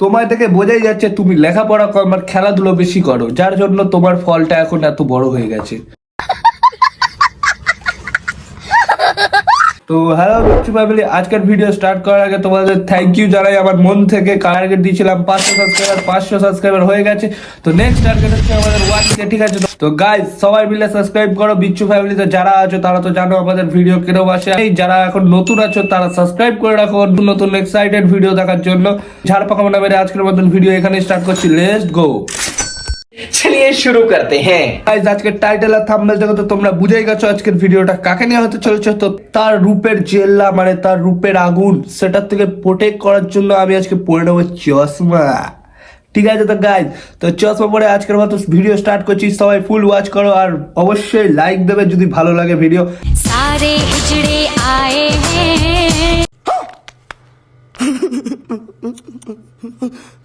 তোমার থেকে বোঝাই যাচ্ছে তুমি লেখাপড়া কম আর খেলাধুলো বেশি করো, যার জন্য তোমার ফলটা এখন এত বড় হয়ে গেছে। তো হ্যালো বিচ্ছু ফ্যামিলি আজকের ভিডিও স্টার্ট করার আগে তোমাদের থ্যাংক ইউ জানাই। আমার মন থেকে টার্গেট দিয়েছিলাম পাঁচশো সাবস্ক্রাইবার পাঁচশো সাবস্ক্রাইবার হয়ে গেছে। তো নেক্সট টার্গেট হচ্ছে আমাদের ওয়ান কে ঠিক আছে? তো গাইজ সবাই মিলে সাবস্ক্রাইব করো। বিচ্ছু ফ্যামিলিতে যারা আছো, তারা তো জানো আমাদের ভিডিও কীরকম আসে। এই যারা এখন নতুন আছো, তারা সাবস্ক্রাইব করে রাখো। নতুন নতুন এক্সাইটেড ভিডিও দেখার জন্য। ঝাড় পাকা মেরে আজকের মতন ভিডিও এখানে স্টার্ট করছি। লেটস গো চলিয়ে শুরু করতে হ্যাঁ গাইস আজকের টাইটেল আর থাম্বনেল দেখো তো তোমরা বুঝেই গেছো আজকের ভিডিওটা কাকে নিয়ে হতে চলেছে। তো তার রূপের জেল্লা মানে তার রূপের আগুন সেটার থেকে প্রোটেক্ট করার জন্য আমি আজকে পরে নেব চশমা। ঠিক আছে তো গাইস তো চশমা পরে আজকের মতো ভিডিও স্টার্ট করছি। সবাই ফুল ওয়াচ করো আর অবশ্যই লাইক দেবে যদি ভালো লাগে ভিডিও সারে আয়ে হ্যাঁ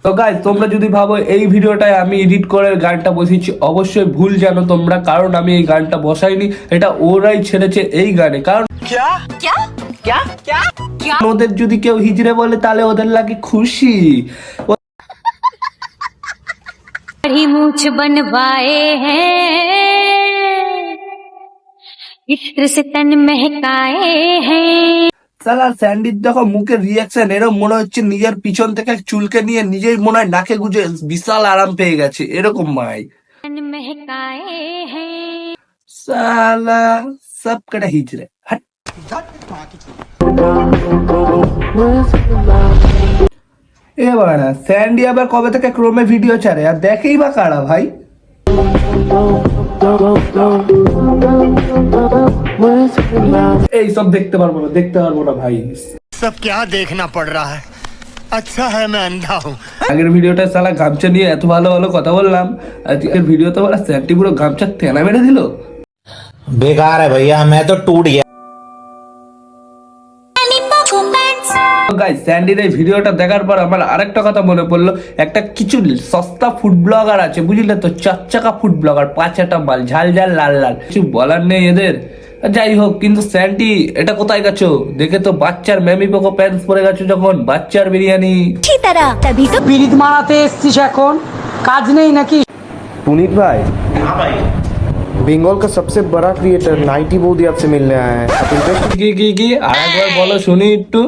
তো গাইজ তোমরা যদি ভাবো এই ভিডিওটাই আমি এডিট করে গানটা বসিয়েছি অবশ্যই ভুল জানো তোমরা কারণ আমি এই গানটা বসাইনি এটা ওরাই ছেড়েছে এই গানে। কারণ ওদের যদি কেউ হিজড়ে বলে তাহলে ওদের লাগে খুশি। হ্যাঁ, ইত্র সে তন মহকায়ে হ্যাঁ। সালা স্যান্ডির দেখো মুখের রিয়াকশন এরম মনে হচ্ছে নিজের পিছন থেকে চুলকে নিয়ে নিজেই মনে হয় নাকে গুজে বিশাল আরাম পেয়ে গেছে, এরকম মাই। সালা, সব কটা হিজড়ে এবার স্যান্ডি আবার কবে থেকে ক্রোমে ভিডিও ছাড়ে, আর দেখেই বা কারা ভাই। এই সব দেখতে পারবো না দেখতে পারবো না ভাই सब क्या देखना पड़ रहा है अच्छा है मैं अंधा हूँ আগের ভিডিওটা সালা গামছা নিয়ে এত ভালো ভালো কথা বললাম আজকের ভিডিওতে বলা স্যান্টি পুরো গামছা তেনা মেরে দিল बेकार है भैया मैं तो टूट गया গাইস স্যান্ডির এই ভিডিওটা দেখার পর আমার আরেকটা কথা মনে পড়লো একটা কিছু সস্তা ফুড ব্লগার আছে বুঝলে তো চকচকা ফুড ব্লগার পাঁচাটা মাল ঝাল ঝাল লাল লাল কিছু বলার নেই এদের যাই হোক কিন্তু স্যান্ডি এটা কোথায় গেছো দেখে তো বাচ্চার ম্যামি পোকো প্যান্টস পরে গেছো যখন বাচ্চার বিরিয়ানি পিরিত মারাতে এসছিস এখন কাজ নেই নাকি पुनीत भाई बंगाल का सबसे बड़ा क्रिएटर नाइटी बोधी आपसे मिलने आया है आप इंटरेस्टेड কি কি কি আর একবার বলো শুনি একটু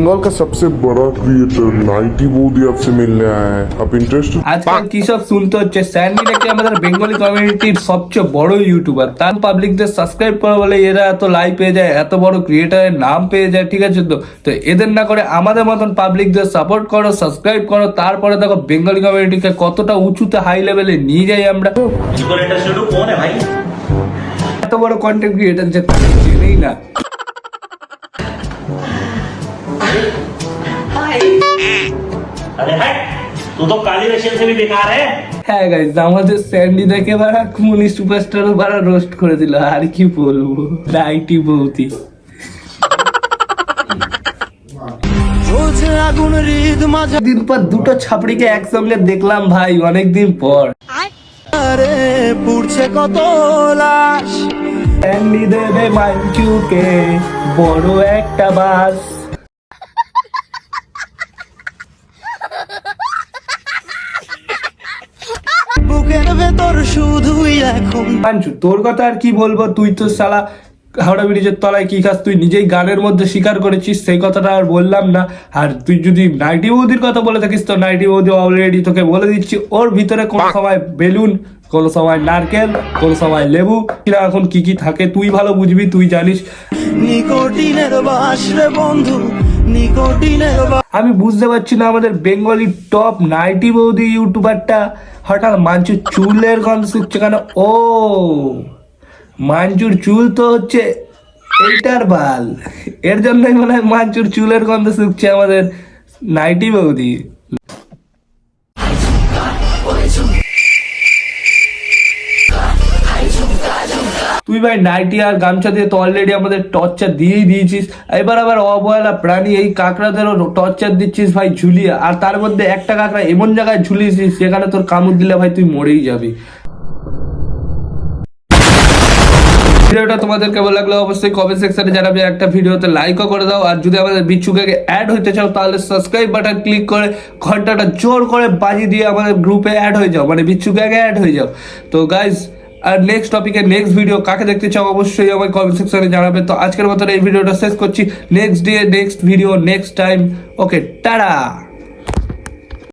बंगाल का सबसे बड़ा क्रिएटर नाइटी बोधी आपसे मिलने आया है आप इंटरेस्टेड আজকাল কি সব শুনতে হচ্ছে স্যান্ডি নাকি আমাদের বেঙ্গলি কমিউনিটির সবচেয়ে বড় ইউটিউবার তার পাবলিকদের সাবস্ক্রাইব করে বলে এরা এত লাইভ পেয়ে যায় এত বড় ক্রিয়েটারের নাম পেয়ে যায় ঠিক আছে তো তো এদের না করে আমাদের মতন পাবলিকদের সাপোর্ট করো সাবস্ক্রাইব করো তারপরে দেখো বেঙ্গলি কমিউনিটিকে কতটা উঁচুতে হাই লেভেলে নিয়ে যাই আমরা এত বড় কন্টেন্ট ক্রিয়েটার যে তাকে চেনেই না अरे हट तू तो काली रशियन से भी बेकार है হ্যাঁ গাইজ আমাদের স্যান্ডি দেখে বারা মুনি সুপারস্টারও বারা রোস্ট করে দিল আর কি বলবো নাইটি বৌতি দিন পর দুটো ছাপড়িকে একসঙ্গে দেখলাম ভাই অনেকদিন পর স্যান্ডি দেবে মাঞ্চুকে বড় একটা বাস পাঞ্চু তোর কথা আর কি বলব? তুই তো সালা হাওড়া ব্রিজের তলায় কি খাস তুই নিজেই গানের মধ্যে স্বীকার করেছিস সেই কথাটা আর বললাম না। আর তুই যদি নাইটি বৌদির কথা বলে থাকিস তো নাইটি বৌদি অলরেডি তোকে বলে দিচ্ছি ওর ভিতরে কোন সময় বেলুন কোন সময় নারকেল কোন সময় লেবু কিনা এখন কি কি থাকে তুই ভালো বুঝবি তুই জানিস। আমি বুঝতে পারছি না আমাদের বেঙ্গলি টপ নাইটি বৌদি ইউটিউবারটা হঠাৎ মাঞ্চুর চুলের গন্ধ শুকছে কেন? ও, মাঞ্চুর চুল তো হচ্ছে এইটার বাল। এর জন্যই মনে হয় মাঞ্চুর চুলের গন্ধ শুকছে আমাদের নাইটি বৌদি। তুই ভাই নাইটি আর গামছা দিয়ে তো অলরেডি আমাদের টর্চার দিয়েই দিয়েছিস। এবার আবার অবহেলা প্রাণী, এই কাঁকড়াদেরও টর্চার দিচ্ছিস ভাই ঝুলিয়ে। আর তার মধ্যে একটা কাঁকড়া এমন জায়গায় ঝুলিয়েছিস সেখানে তোর কামড় দিলে ভাই তুই মরেই যাবি। ভিডিওটা তোমাদের কেমন লাগল অবশ্যই কমেন্ট সেকশনে জানাবে। একটা ভিডিওতে লাইকও করে দাও। আর যদি আমাদের বিচ্ছুকে অ্যাড হইতে চাও, তাহলে সাবস্ক্রাইব বাটন ক্লিক করে ঘন্টাটা জোর করে বাজি দিয়ে আমাদের গ্রুপে অ্যাড হয়ে যাও। মানে বিচ্ছুকে অ্যাড হয়ে যাও। তো গাইজ আর নেক্সট টপিকে নেক্সট ভিডিও কাকে দেখতে চাও অবশ্যই আমার কমেন্ট সেকশনে জানাবে। তো আজকের মতন এই ভিডিওটা শেষ করছি। Next day next video next time okay tata!